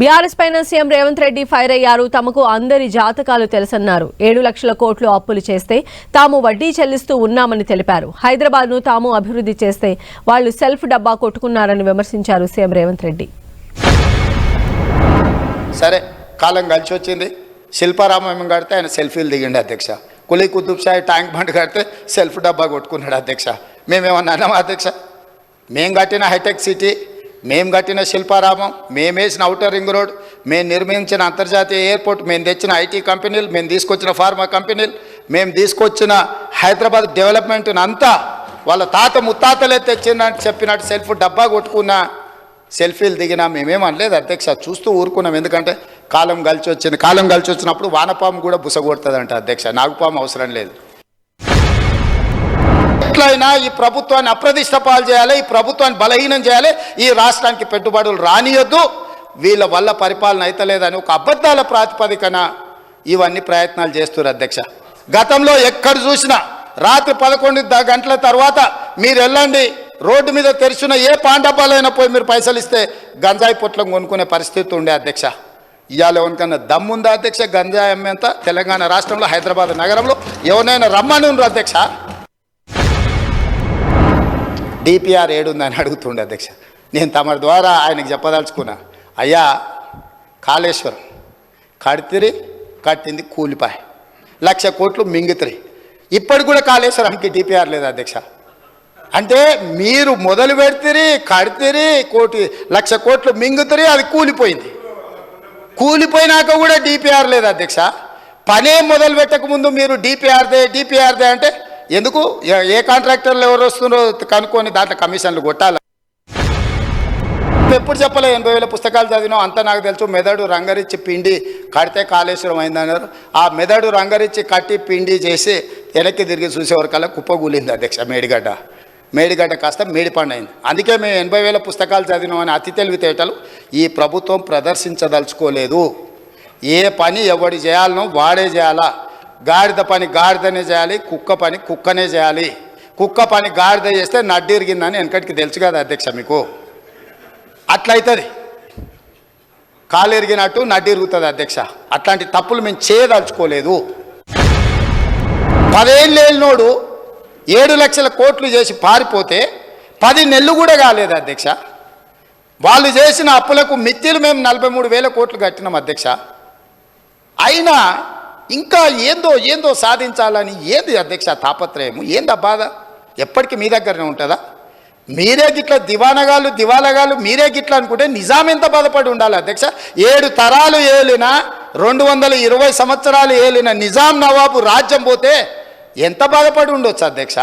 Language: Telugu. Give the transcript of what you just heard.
బీఆర్ఎస్ పైన సీఎం రేవంత్ రెడ్డి ఫైర్ అయ్యారు. తమకు అందరి జాతకాలు తెలుసన్నారు. ఏడు లక్షల కోట్లు అప్పులు చేస్తే తాము వడ్డీ చెల్లిస్తూ ఉన్నామని తెలిపారు. హైదరాబాద్ను తాము అభివృద్ధి చేస్తే వాళ్ళు సెల్ఫ్ డబ్బా కొట్టుకున్నారని విమర్శించారు సీఎం రేవంత్ రెడ్డి. సరే కాలం కలిసి వచ్చింది. శిల్పారామం కడితే ఆయన సెల్ఫీలు దిగిండు అధ్యక్ష. కులీ కుతుబ్ షాయి ట్యాంక్ బండ్ కడితే సెల్ఫ్ డబ్బా కొట్టుకున్నాడు అధ్యక్ష. మేమేమన్నా అన్నామా అధ్యక్ష? మేము కట్టిన హైటెక్ సిటీ మేము కట్టిన శిల్పారామం మేము వేసిన అవుటర్ రింగ్ రోడ్ మేము నిర్మించిన అంతర్జాతీయ ఎయిర్పోర్ట్ మేము తెచ్చిన ఐటీ కంపెనీలు మేము తీసుకొచ్చిన ఫార్మా కంపెనీలు మేము తీసుకొచ్చిన హైదరాబాద్ డెవలప్మెంట్ని అంతా వాళ్ళ తాత ముత్తాతలే తెచ్చిందని చెప్పినట్టు సెల్ఫ్ డబ్బా కొట్టుకున్న సెల్ఫీలు దిగినా మేమేం అనలేదు అధ్యక్ష చూస్తూ ఊరుకున్నాం. ఎందుకంటే కాలం కలిసి వచ్చింది. కాలం కలిసి వచ్చినప్పుడు వానపాము కూడా బుసగొడుతుందంట అధ్యక్ష. నాగుపాము అవసరం లేదు. ఎట్లయినా ఈ ప్రభుత్వాన్ని అప్రదిష్ట పాలు చేయాలి ఈ ప్రభుత్వాన్ని బలహీనం చేయాలి ఈ రాష్ట్రానికి పెట్టుబడులు రానియొద్దు. వీళ్ళ వల్ల పరిపాలన అయితలేదని ఒక అబద్ధాల ప్రాతిపదికన ఇవన్నీ ప్రయత్నాలు చేస్తున్నారు అధ్యక్ష. గతంలో ఎక్కడ చూసినా రాత్రి పదకొండు గంటల తర్వాత మీరు వెళ్ళండి రోడ్డు మీద తెరిచిన ఏ పాండపాలైనా పోయి మీరు పైసలు ఇస్తే గంజాయి పొట్లం కొనుక్కునే పరిస్థితి ఉండే అధ్యక్ష. ఇవాళ ఎవరికన్నా దమ్ముందా అధ్యక్ష? గంజాయి అమ్మేంత? తెలంగాణ రాష్ట్రంలో హైదరాబాద్ నగరంలో ఎవరైనా రమ్మని ఉన్నారు అధ్యక్ష? డిపిఆర్ ఏడుందని అడుగుతుండే అధ్యక్ష. నేను తమ ద్వారా ఆయనకు చెప్పదలుచుకున్నా అయ్యా కాళేశ్వరం కడితిరి కట్టింది కూలిపాయ. లక్ష కోట్లు మింగితిరి. ఇప్పటికి కూడా కాళేశ్వరంకి డిపిఆర్ లేదు అధ్యక్ష? అంటే మీరు మొదలు పెడితిరి కడితిరి కోటి లక్ష కోట్లు మింగుతరి అది కూలిపోయింది. కూలిపోయినాక కూడా డిపిఆర్ లేదు అధ్యక్ష? పనే మొదలు పెట్టక ముందు మీరు డిపిఆర్దే డిపిఆర్దే అంటే ఎందుకు? ఏ- కాంట్రాక్టర్లు ఎవరు వస్తున్నారో కనుక్కొని దాంట్లో కమిషన్లు కొట్టాలి? ఎప్పుడు చెప్పలే ఎనభై వేల పుస్తకాలు చదివినాం అంతా నాకు తెలుసు మెదడు రంగరిచ్చి పిండి కడితే కాళేశ్వరం అయిందన్నారు ఆ మెదడు రంగరిచ్చి కట్టి పిండి చేసి వెనక్కి తిరిగి చూసేవరకల్లా కుప్పగూలింది అధ్యక్ష మేడిగడ్డ. మేడిగడ్డ కాస్త మేడిపండు అయింది అందుకే మేము ఎనభై వేల పుస్తకాలు చదివినామని అతి తెలివితేటలు ఈ ప్రభుత్వం ప్రదర్శించదలుచుకోలేదు. ఏ పని ఎవడు చేయాలనో వాడే చేయాలా? గాడిద పని గాడిదనే చేయాలి కుక్క పని కుక్కనే చేయాలి. కుక్క పని గాడిద చేస్తే నడ్డిరిగిందని వెనకటికి తెలుసు కదా అధ్యక్ష మీకు. అట్లయితుంది. కాలు ఎరిగినట్టు నడ్డి ఇరుగుతుంది అధ్యక్ష. అట్లాంటి తప్పులు మేము చేయదలుచుకోలేదు. పదేళ్ళేళ్ళనోడు ఏడు లక్షల కోట్లు చేసి పారిపోతే పది నెలలు కూడా కాలేదు అధ్యక్ష. వాళ్ళు చేసిన అప్పులకు మిత్తిలు మేము నలభై మూడు వేల కోట్లు కట్టినాం అధ్యక్ష. అయినా ఇంకా ఏందో ఏందో సాధించాలని ఏంది అధ్యక్ష తాపత్రయము? ఏందా బాధ? ఎప్పటికీ మీ దగ్గరనే ఉంటుందా? మీరే గిట్ల దివానగాళ్ళు దివాలగాలు మీరే గిట్ల అనుకుంటే నిజాం ఎంత బాధపడి ఉండాలి అధ్యక్ష? ఏడు తరాలు ఏలిన రెండు వందల ఇరవై సంవత్సరాలు ఏలిన నిజాం నవాబు రాజ్యం పోతే ఎంత బాధపడి ఉండొచ్చు అధ్యక్ష?